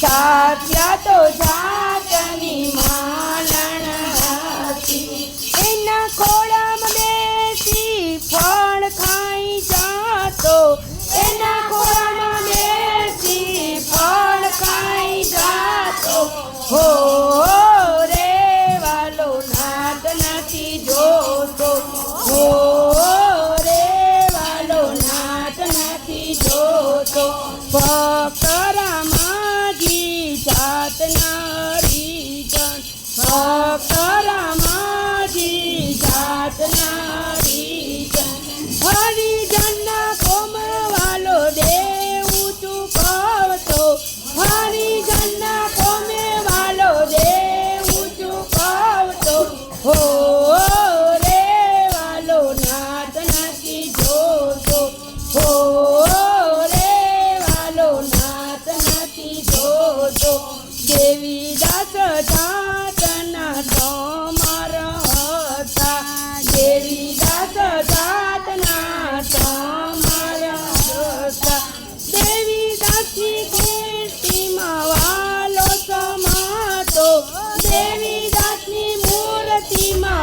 કાવ્યા તો જાતની માલણ એના ખોળામાં બેસી ફળ ખાઈ જાતો. એના ખોળામાં બેસી ફળ ખાઈ જાતો. હો, રે વાલો નથી જોતો. હો વાલો, નાદ નથી જોતો. Ali.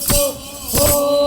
જોતો હો